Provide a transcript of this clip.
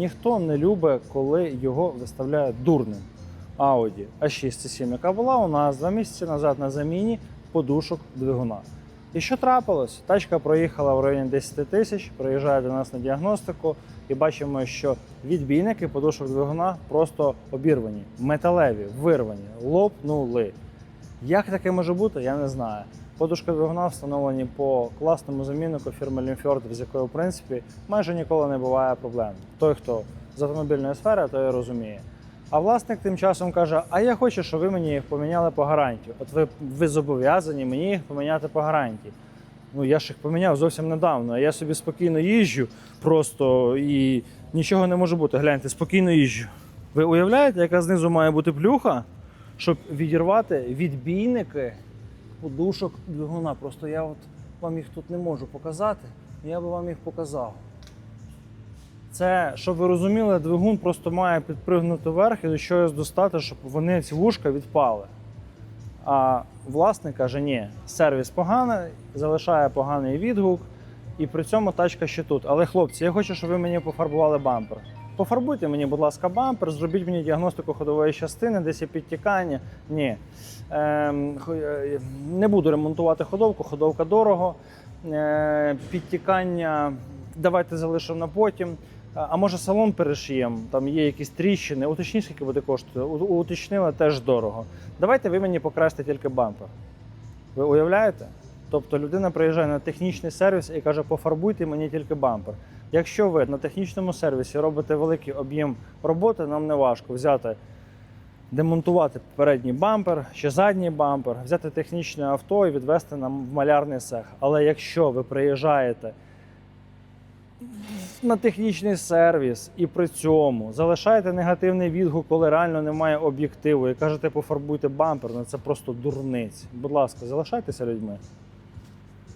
Ніхто не любить, коли його виставляють дурним. Audi A6 C7, яка була у нас два місяці назад на заміні подушок двигуна. І що трапилось? Тачка проїхала в районі 10 тисяч, приїжджає до нас на діагностику і бачимо, що відбійники подушок двигуна просто обірвані, металеві, вирвані, лопнули. Як таке може бути, я не знаю. Подушка двигуна встановлені по класному заміннику фірми Лімфьорд, з якою, в принципі, майже ніколи не буває проблем. Той, хто з автомобільної сфери, той розуміє. А власник тим часом каже: А я хочу, щоб ви мені їх поміняли по гарантії. От ви, ви зобов'язані мені їх поміняти по гарантії. Ну я ж їх поміняв зовсім недавно. а Я собі спокійно їжджу просто і нічого не може бути. Гляньте, спокійно їжджу. Ви уявляєте, яка знизу має бути плюха, щоб відірвати відбійники подушок двигуна. Просто я от вам їх тут не можу показати, я би вам їх показав. Це, щоб ви розуміли, двигун просто має підпригнути вверх і до щось достати, щоб вони ці вушка відпали. А власник каже, ні, сервіс поганий, залишає поганий відгук, і при цьому тачка ще тут. Але хлопці, я хочу, щоб ви мені пофарбували бампер. Пофарбуйте мені, будь ласка, бампер, зробіть мені діагностику ходової частини, десь є підтікання. Ні. Ем, е, не буду ремонтувати ходовку, ходовка дорого. Е, підтікання давайте залишимо на потім. А може салон перешиємо, там є якісь тріщини. Уточніть, скільки буде коштувати. У- Уточнили теж дорого. Давайте ви мені покрасьте тільки бампер. Ви уявляєте? Тобто людина приїжджає на технічний сервіс і каже, пофарбуйте мені тільки бампер. Якщо ви на технічному сервісі робите великий об'єм роботи, нам не важко взяти, демонтувати передній бампер чи задній бампер, взяти технічне авто і відвести нам в малярний цех. Але якщо ви приїжджаєте на технічний сервіс і при цьому залишаєте негативний відгук, коли реально немає об'єктиву, і кажете, пофарбуйте бампер, ну це просто дурниць. Будь ласка, залишайтеся людьми.